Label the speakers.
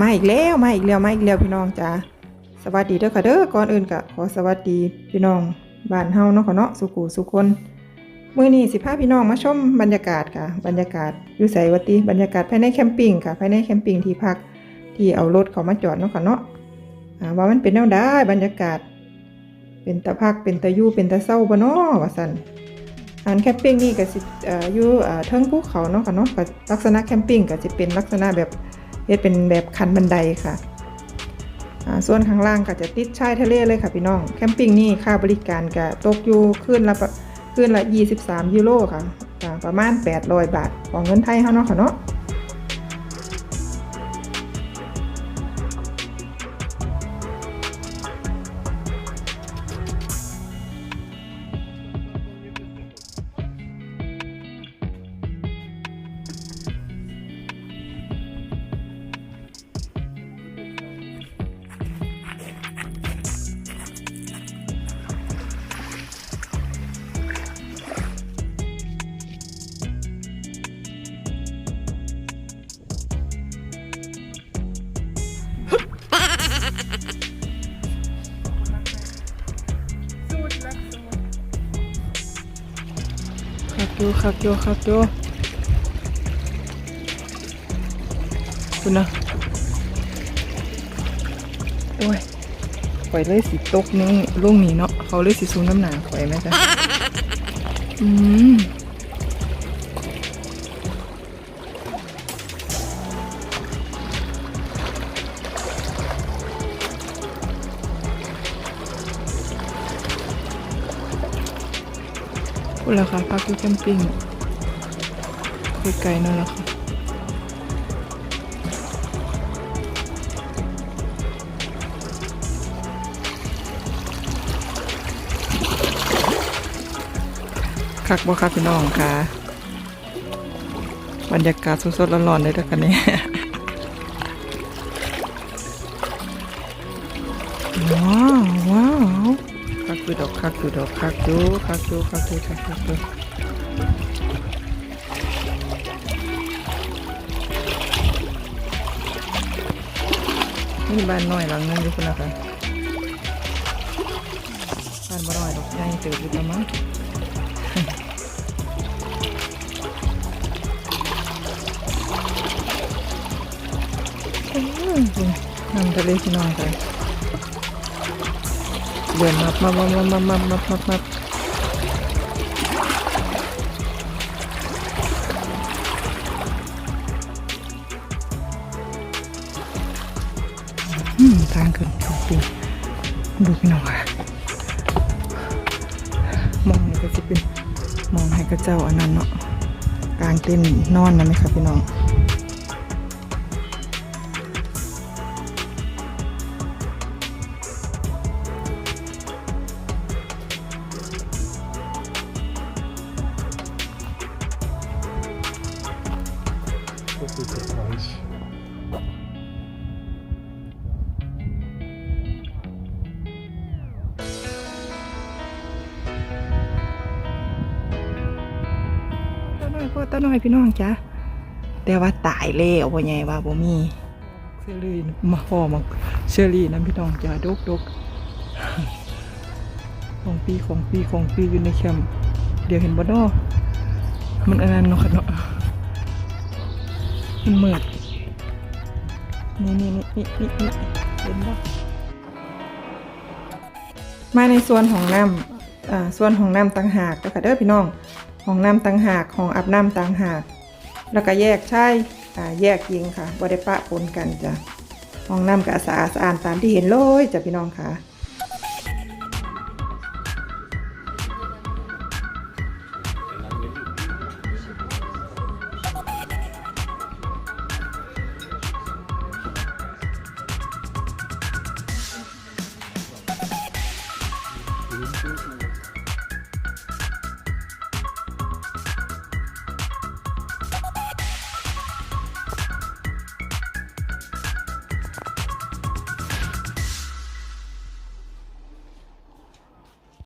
Speaker 1: มาอีกแล้วมาอีกแล้วมาอีกแล้วพี่น้องจ้าสวัสดีเด้อค่ะเด้อก่อนอื่นก็ขอสวัสดีพี่น้องบ้านเฮาเนาะค่ะเนาะสุขุสุคนมื้อนี้สิพาพี่น้องมาชมบรรยากาศค่ะ บรรยากาศอยู่ไสวะติบรรยากาศภายในแคมปิ้งค่ะภายในแคมปิ้งที่พักที่เอารถเขามาจอดเนาะค่ะเนาะว่ามันเป็นแนวใดบรรยากาศ เป็นตะพักเป็นตะยู่เป็นตะเศร้าบ่เนาะว่าซั่นอันแคมปิ้งนี่ก็สิเอ่อยู่เทิงภูเขาเนาะค่ะเนาะก็ลักษณะแคมปิ้งก็จะเป็นลักษณะแบบ เฮ็ดเป็นแบบคันบันไดค่ะส่วนข้างล่างก็จะติดชายทะเลเลยค่ะพี่น้อง แคมปิ้งนี่ค่าบริการก็ตกอยู่ขึ้นละประคืนละ 23 ยูโรค่ะ ประมาณ 800 บาท ของเงินไทยเฮาเนาะค่ะเนาะ คักอยู่คักอยู่คักอยู่คุณนะโอ้ยข่อยเลยสิตกนี่ลุงนี่เนาะเขาเลยสิสูงน้ำหนาข่อยไหมจ๊ะอืม พูดแล้วค่ะพักอยู่แคมปิ้งไกลๆนั่นแหละค่ะคักบ่คักพี่น้องค่ะ บรรยากาศสดๆร้อนๆเลยเด้อกันเนี่ยว้าวว้าว คักอดอกคักอยู่ดอกคักอยู่คักอยู่คักอยู่คักอยู่นี่บ้านน้อยหลังนึงอยู่คุณนะคะบ้านบ่น้อยดอกใหญ่เติบอยู่ประมาณน้ำทะเลพี่น้องกัน เดือนมับมับมับมับมับมับมับมับอืมทางขึ้นทุกปีดูพี่น้องค่ะมองนี่ก็จะเป็นมองให้กระเจ้าอันนั้นเนาะกลางเต้นนอนนะไหมคะพี่น้อง
Speaker 2: What is the price?
Speaker 1: ตาน้อยพ่อตาน้อยพี่น้องจ้ะแต่ว่าตายแล้วพ่อใหญ่ว่าบ่มีเชอรี่มาพ่อมาเชอรี่นะพี่น้องจ้ะดกดกของปีของปีของปีอยู่ในแคมป์เดี๋ยวเห็นบ่ดอมันอันนั้นเนาะเนาะ มันมืดนี่นี่นี่นี่นี่เห็นบ่มาในส่วนของน้ำอ่าส่วนของน้ำต่างหากเด้อค่ะเด้อพี่น้องห้องน้ำต่างหากห้องอาบน้ำต่างหาก แล้วก็แยกใชายอ่าแยกหญิงค่ะบ่ได้ปะปนกันจ้ะห้องน้ำก็สะอาดสะอาดตามที่เห็นเลยจ้ะพี่น้องค่ะ